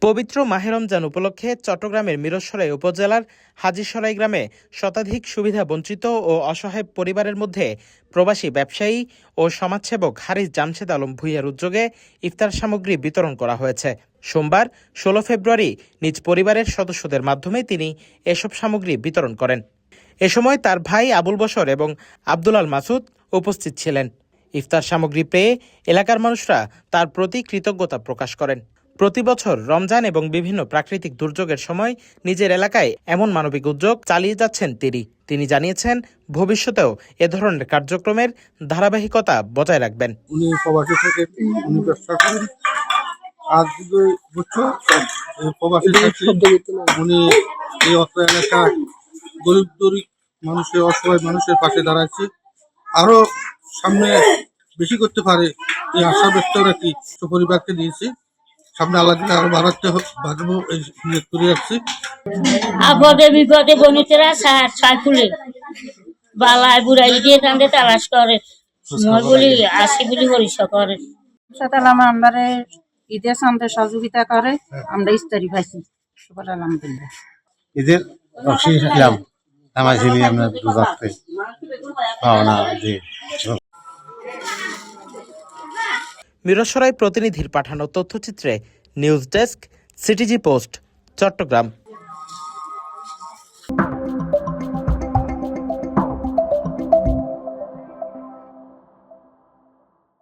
পবিত্র মাহে রমজান উপলক্ষে চট্টগ্রামের মিরসরাই উপজেলার হাজিসরাই গ্রামে শতাধিক সুবিধা বঞ্চিত ও অসহায় পরিবারের মধ্যে প্রবাসী ব্যবসায়ী ও সমাজসেবক হারিস জামশেদ আলম ভুইয়ার উদ্যোগে ইফতার সামগ্রী বিতরণ করা হয়েছে। সোমবার, ষোলো ফেব্রুয়ারি নিজ পরিবারের সদস্যদের মাধ্যমে তিনি এসব সামগ্রী বিতরণ করেন। এ সময় তার ভাই আবুল বশর এবং আব্দুল আল মাসুদ উপস্থিত ছিলেন। ইফতার সামগ্রী পেয়ে এলাকার মানুষরা তার প্রতি কৃতজ্ঞতা প্রকাশ করেন। প্রতি বছর রমজান এবং বিভিন্ন প্রাকৃতিক দুর্যোগের সময় নিজের এলাকায় এমন মানবিক উদ্যোগ চালিয়ে যাচ্ছেন তিনি। তিনি জানিয়েছেন ভবিষ্যতেও এ ধরনের কার্যক্রমের ধারাবাহিকতা বজায় রাখবেন। উনি প্রবাসী থেকে উনি ব্যবসা করেন আর যদি বুঝছ এই প্রবাসী উনি এই অত্র এলাকা গরিব গরিব মানুষের অসহায় মানুষের পাশে দাঁড়াচ্ছে। আরও সামনে বেশি করতে পারে এই আশা ব্যক্ত রাখি পরিবারকে দিয়েছি। সামনে আল্লাহ দিলে আরও বাড়াতে বাড়বো এই নিয়োগ করে রাখছি আপদে বিপদে বনিতেরা ছাই খুলে বালায় বুড়াই দিয়ে কান্দে তালাশ করে। মই বলি আসি বলি হরিষ করে। সাতালাম আমরা ঈদের সামনে সহযোগিতা করে আমরা ইস্তারি পাইছি। সবার আলহামদুলিল্লাহ। ঈদের মিরসরাই প্রতিনিধির পাঠানো তথ্যচিত্রে news desk CTG post Chittagong.